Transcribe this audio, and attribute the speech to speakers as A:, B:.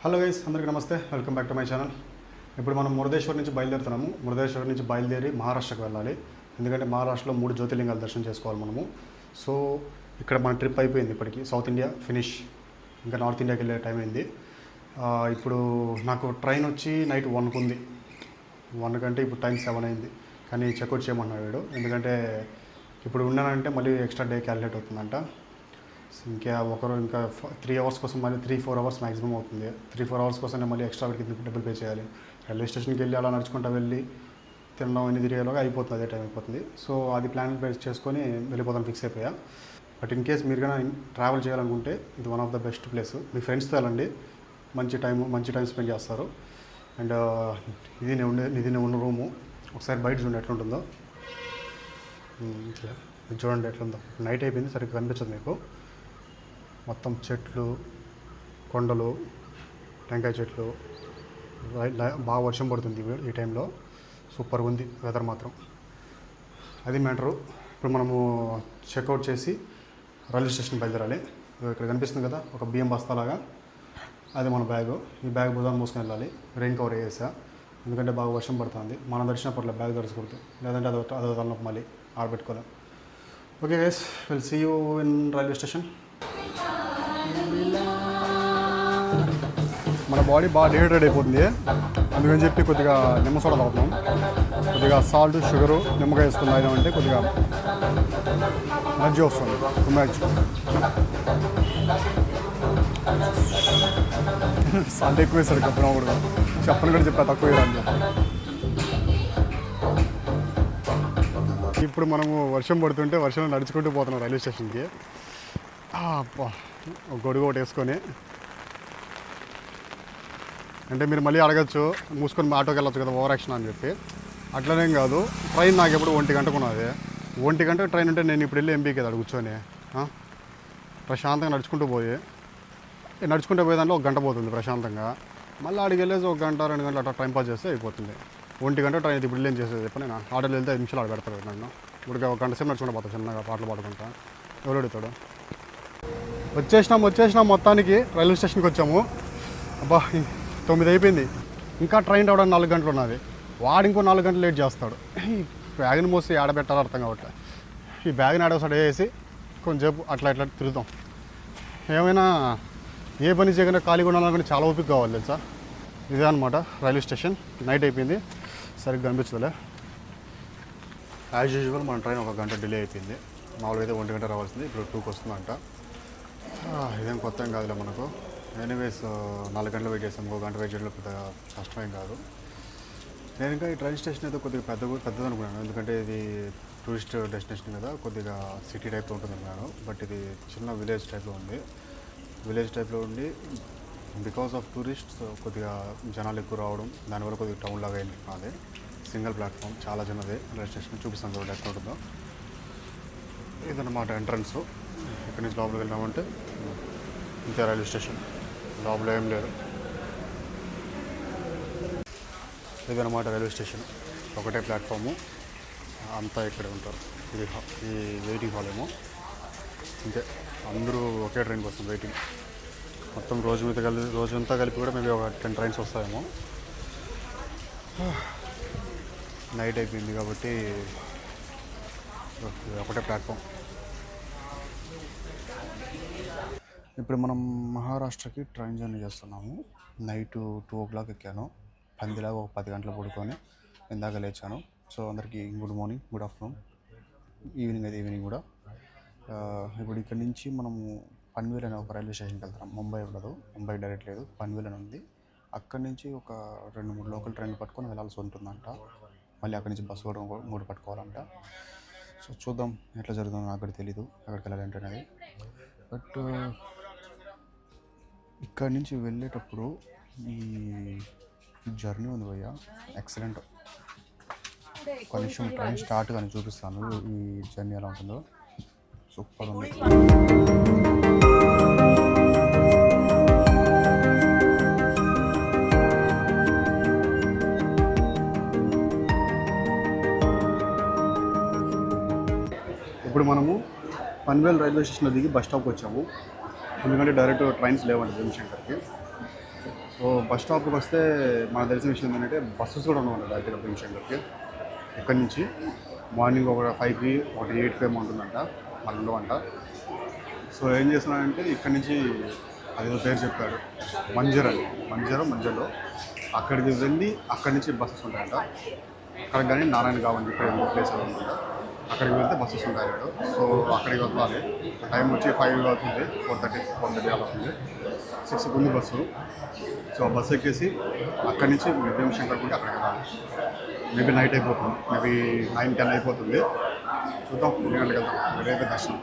A: Hello guys అందరికీ నమస్తే. Welcome back to my channel. ఇప్పుడు మనం మురదేశ్వర్ నుంచి బయలుదేరుతున్నాము. మురదేశ్వర్ నుంచి బయలుదేరి మహారాష్ట్రకు వెళ్ళాలి. ఎందుకంటే మహారాష్ట్రలో మూడు జ్యోతిర్లింగాలు దర్శనం చేసుకోవాలి మనము. సో ఇక్కడ మన ట్రిప్ అయిపోయింది ఇప్పటికి. South India finish. ఇంకా నార్త్ ఇండియాకి వెళ్ళే టైం అయింది. ఇప్పుడు నాకు ట్రైన్ వచ్చి నైట్ వన్కు ఉంది. వన్ కంటే ఇప్పుడు టైం సెవెన్ అయింది. కానీ చెక్అవుట్ చేయమన్నాడు వీడు. ఎందుకంటే ఇప్పుడు ఉన్నానంటే మళ్ళీ ఎక్స్ట్రా డే క్యాలిక్యులేట్ అవుతుందంట. ఇంకా ఒకరు ఇంకా త్రీ అవర్స్ కోసం మళ్ళీ త్రీ ఫోర్ అవర్స్ మ్యాక్సిమం అవుతుంది. త్రీ ఫోర్ అవర్స్ కోసం మళ్ళీ ఎక్స్ట్రా వాడికి డబ్బులు పే చేయాలి? రైల్వే స్టేషన్కి వెళ్ళి అలా నడుచుకుంటూ వెళ్ళి తినడం అన్ని తిరిగేలాగా అయిపోతుంది అదే టైం అయిపోతుంది. సో అది ప్లాన్ బేస్ చేసుకొని వెళ్ళిపోతాను ఫిక్స్ అయిపోయా. బట్ ఇన్ కేస్ మీరు కానీ ట్రావెల్ చేయాలనుకుంటే ఇది one of the best place మీ ఫ్రెండ్స్తో వెళ్ళండి. మంచి టైం మంచి టైం స్పెండ్ చేస్తారు. అండ్ uh, ఇది నేను ఉండే ఇది నేను ఉన్న రూము ఒకసారి బయట చూడండి ఎట్లుంటుందో. ఉంటుందో ఇట్లా. చూడండి ఎట్లుందో. నైట్ అయిపోయింది సరిగ్గా కనిపించదు మీకు. మొత్తం చెట్లు కొండలు టెంకాయ చెట్లు బాగా వర్షం పడుతుంది ఈ- ఈ టైంలో. సూపర్గా ఉంది వెదర్ మాత్రం. అది మ్యాటరు. ఇప్పుడు మనము చెక్అవుట్ చేసి రైల్వే స్టేషన్ బయలుదేరాలి. ఇక్కడ కనిపిస్తుంది కదా ఒక బియ్యం బస్తాలాగా. అది మన బ్యాగు. ఈ బ్యాగ్ భుజాన్ని మూసుకొని వెళ్ళాలి. రెయిన్ కవర్ వేసా ఎందుకంటే బాగా వర్షం పడుతుంది. మనం దర్శనపట్ల బ్యాగ్ తడుచుకుంటూ లేదంటే అది అదో తలనొప్పి మళ్ళీ ఆడబెట్టుకోలేం okay guys will see you in railway station. Body బాగా డిహైడ్రేట్ అయిపోతుంది. అందుకని చెప్పి కొద్దిగా నిమ్మ సోడా తాగుతాం కొద్దిగా సాల్ట్ షుగరు నిమ్మకాయ వేసుకుని తాగినామంటే కొద్దిగా ఎనర్జీ వస్తుంది. ఎనర్జీ సాల్ట్ ఎక్కువ వేసాడు చెప్పిన కూడా. చెప్పని కూడా చెప్పా తక్కువ వేయాలని ఇప్పుడు మనము వర్షం పడుతుంటే వర్షంలో నడుచుకుంటూ పోతున్నాం రైల్వే స్టేషన్కి. అబ్బా. ఒక గొడుగు ఒకటి వేసుకొని అంటే మీరు మళ్ళీ అడగచ్చు మూసుకొని ఆటోకి వెళ్ళొచ్చు కదా ఓవర్ యాక్షన్ అని చెప్పి. అట్లనేం కాదు ట్రైన్ నాకు ఎప్పుడు ఒంటి గంటకు ఉన్నది. ఒంటి గంట ట్రైన్ ఉంటే నేను ఇప్పుడు వెళ్ళి ఎంపీ కదా కూర్చొని ప్రశాంతంగా నడుచుకుంటూ పోయి నడుచుకుంటూ పోయే దాంట్లో ఒక గంట పోతుంది ప్రశాంతంగా. మళ్ళీ ఆడికి వెళ్ళేసి ఒక గంట రెండు గంటలు అట్లా టైం పాస్ చేస్తే అయిపోతుంది. ఒంటి గంట ట్రైన్ అయితే ఇప్పుడు ఏం చేసేది చెప్పి నేను. ఆటోలు వెళ్తే ఐదు నిమిషాలు ఆడ పెడతారు నన్ను. ఇప్పుడు ఒక గంట సేపు నడుచుకుంటూ పోతా చిన్నగా పాటలు పాడుకుంటా. ఎవరు అడుగుతాడు వచ్చేసినాం వచ్చేసినాం మొత్తానికి రైల్వే స్టేషన్కి వచ్చాము. అబ్బా తొమ్మిది అయిపోయింది. ఇంకా ట్రైన్ రావడానికి నాలుగు గంటలు ఉన్నది. వాడు ఇంకో నాలుగు గంటలు లేట్ చేస్తాడు. ఈ బ్యాగ్ని మోసి ఆడబెట్టాలి అర్థం కావట్లే. ఈ బ్యాగ్ని ఆడేసాడు వేసి కొంచెంసేపు అట్లా ఇట్లా తిరుగుతాం. ఏమైనా ఏ పని చేయకుండా ఖాళీగా ఉండాలనుకుంటే చాలా ఓపిక కావాలి తెలుసా? ఇదే అనమాట రైల్వే స్టేషన్. నైట్ అయిపోయింది. సరిగ్గా కనిపించదులే. యాజ్ యూజువల్ మన ట్రైన్ ఒక గంట డిలే అయిపోయింది. మామూలుగా అయితే ఒంటి గంట రావాల్సింది. ఇప్పుడు టూకి వస్తుందంట. ఇదేం కొత్త ఏం కాదులే మనకు. ఎనీవేస్ నాలుగు గంటలు వెయిట్ చేసాం ఇంకో గంట వెయిట్ చేయడం పెద్దగా కష్టమేం కాదు. నేను ఇంకా ఈ ట్రైన్ స్టేషన్ అయితే కొద్దిగా పెద్ద పెద్దది అనుకున్నాను. ఎందుకంటే ఇది టూరిస్ట్ డెస్టినేషన్ కదా కొద్దిగా సిటీ టైప్లో ఉంటుంది అనుకున్నాను. బట్ ఇది చిన్న విలేజ్ టైప్లో ఉంది. విలేజ్ టైప్లో ఉండి బికాస్ ఆఫ్ టూరిస్ట్స్ కొద్దిగా జనాలు ఎక్కువ రావడం దానివల్ల కొద్దిగా టౌన్ లాగా అయింది మాది. సింగిల్ ప్లాట్ఫామ్ చాలా చిన్నది. రైల్వే స్టేషన్ చూపిస్తాను చూడండి ఎక్కడ ఉంటుందో. ఇదన్నమాట ఎంట్రన్స్ ఇక్కడి నుంచి లోపలికి వెళ్ళామంటే ఇంకా రైల్వే స్టేషన్. లోపల ఏం లేదు. ఇదన్నమాట రైల్వే స్టేషన్. ఒకటే ప్లాట్ఫాము. అంతా ఇక్కడే ఉంటారు. ఇది ఈ వెయిటింగ్ హాల్ ఏమో. అంతే అందరూ ఒకే ట్రైన్ కోసం వెయిటింగ్. మొత్తం రోజు మీద కలిపి రోజంతా కలిపి కూడా మేబీ ఒక టెన్ ట్రైన్స్ వస్తాయేమో. నైట్ అయిపోయింది కాబట్టి ఒకటే ప్లాట్ఫామ్. ఇప్పుడు మనం మహారాష్ట్రకి ట్రైన్ జర్నీ చేస్తున్నాము. నైట్ టూ ఓ క్లాక్ ఎక్కాను. పందిలాగా ఒక పది గంటలు పడుకొని ఇందాక లేచాను. సో అందరికీ good morning good afternoon. Evening అయితే ఈవినింగ్ కూడా. ఇప్పుడు ఇక్కడ నుంచి మనము పన్వేల్ అనే ఒక రైల్వే స్టేషన్కి వెళ్తున్నాం. ముంబై ఉండదు. ముంబై డైరెక్ట్ లేదు. పన్వేల్ అని ఉంది. అక్కడి నుంచి ఒక రెండు మూడు లోకల్ ట్రైన్లు పట్టుకొని వెళ్ళాల్సి ఉంటుందంట. మళ్ళీ అక్కడి నుంచి బస్సు కూడా మూడు పట్టుకోవాలంట. సో చూద్దాం ఎట్లా జరుగుతుందో నాకు తెలియదు తెలీదు. ఎక్కడికి వెళ్ళాలంటే అనేది. బట్ ఇక్కడ నుంచి వెళ్ళేటప్పుడు ఈ జర్నీ ఉంది భయ్య. ఎక్సలెంట్ కొంచెం ట్రైన్ స్టార్ట్ కానీ చూపిస్తాను. ఈ జర్నీ ఎలా ఉంటుందో. సూపర్ ఉంది. ఇప్పుడు మనము పన్వేల్ రైల్వే స్టేషన్లో దిగి బస్ స్టాప్కి వచ్చాము. ఎందుకంటే డైరెక్ట్ ట్రైన్స్ లేవండి భీమశంకర్కి సో బస్ స్టాప్కి వస్తే మనకు తెలిసిన విషయం ఏంటంటే బస్సెస్ కూడా ఉన్నాయి డైరెక్ట్గా భీమశంకర్కి ఇక్కడి నుంచి? మార్నింగ్ ఒక ఫైవ్కి ఒకటి ఎయిట్ ఫైవ్ ఉంటుందంట మనలో అంట సో ఏం చేస్తున్నానంటే ఇక్కడి నుంచి అదేదో పేరు చెప్పాడు మంజర్ అని. మంజర మంజర్లో అక్కడికి వెళ్ళి అక్కడి నుంచి బస్సెస్ ఉంటాయంట. అక్కడ కానీ నారాయణ గావ్ చెప్పి ప్లేస్ అనమాట అక్కడికి వెళ్తే బస్సెస్ ఉంటాయి అక్కడ సో అక్కడికి వెళ్ళాలి. టైం వచ్చి ఫైవ్ అవుతుంది. ఫోర్ థర్టీ ఫోర్ థర్టీ అలా అవుతుంది. సిక్స్ ఉంది బస్సు. సో ఆ బస్సు ఎక్కేసి అక్కడి నుంచి విద్యం శంకర్ కూడా అక్కడికి వెళ్ళాలి. మేబీ నైట్ అయిపోతుంది. మేబీ నైన్ టెన్ అయిపోతుంది. చూద్దాం. ఎన్ని గంటలకు రేపే దర్శనం.